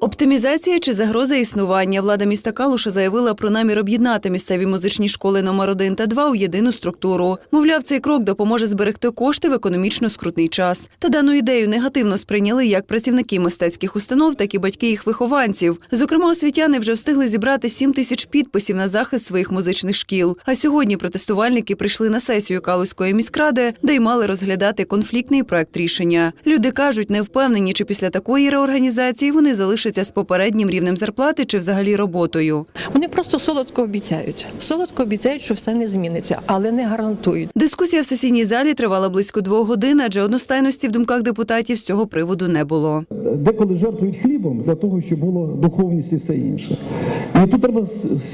Оптимізація чи загроза існування. Влада міста Калуша заявила про намір об'єднати місцеві музичні школи номер 1 та 2 у єдину структуру. Мовляв, цей крок допоможе зберегти кошти в економічно скрутний час. Та дану ідею негативно сприйняли як працівники мистецьких установ, так і батьки їх вихованців. Зокрема, освітяни вже встигли зібрати 7 тисяч підписів на захист своїх музичних шкіл. А сьогодні протестувальники прийшли на сесію Калуської міськради, де й мали розглядати конфліктний проект рішення. Люди кажуть, не впевнені, чи після такої реорганізації вони залишаться з попереднім рівнем зарплати чи взагалі роботою. Вони просто солодко обіцяють. Солодко обіцяють, що все не зміниться, але не гарантують. Дискусія в сесійній залі тривала близько двох годин, адже одностайності в думках депутатів з цього приводу не було. Деколи жертвують хлібом для того, щоб було духовність і все інше. І тут треба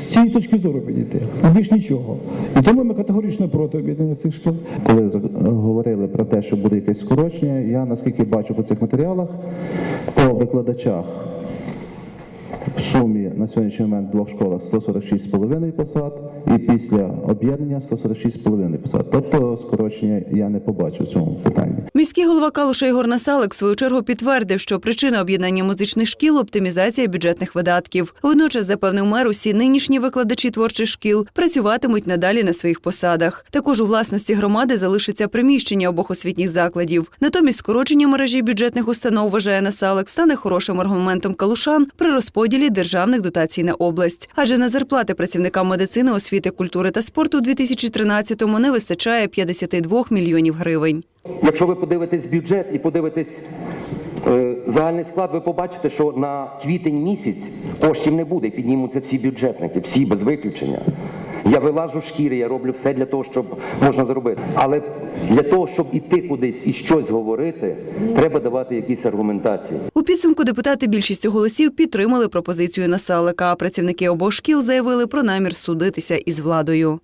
з- цієї точки зору підійти. Більш нічого. І тому ми категорично проти об'єднання цих шкіл. Коли говорили про те, що буде якесь скорочення, я наскільки бачу по цих матеріалах, по викладачах в сумі на сьогоднішній момент в двох школах 146,5 посад, і після об'єднання 146,5 посад. Тобто скорочення я не побачу в цьому питанні. Міський голова Калуша Ігор Насалик в свою чергу підтвердив, що причина об'єднання музичних шкіл оптимізація бюджетних видатків. Водночас запевнив мер, усі нинішні викладачі творчих шкіл працюватимуть надалі на своїх посадах. Також у власності громади залишиться приміщення обох освітніх закладів. Натомість скорочення мережі бюджетних установ вважає Насалик стане хорошим аргументом калушан при розподілі державних дотацій на область. Адже на зарплати працівникам медицини, освіти, культури та спорту у 2013-му не вистачає 52 мільйонів гривень. Якщо ви подивитесь бюджет і подивитесь е, загальний склад, ви побачите, що на квітень місяць коштів не буде, піднімуться всі бюджетники, всі без виключення. Я вилажу шкіри, я роблю все для того, щоб можна зробити. Але для того, щоб іти кудись і щось говорити, треба давати якісь аргументації. У підсумку депутати більшістю голосів підтримали пропозицію Насалика. Працівники обох шкіл заявили про намір судитися із владою.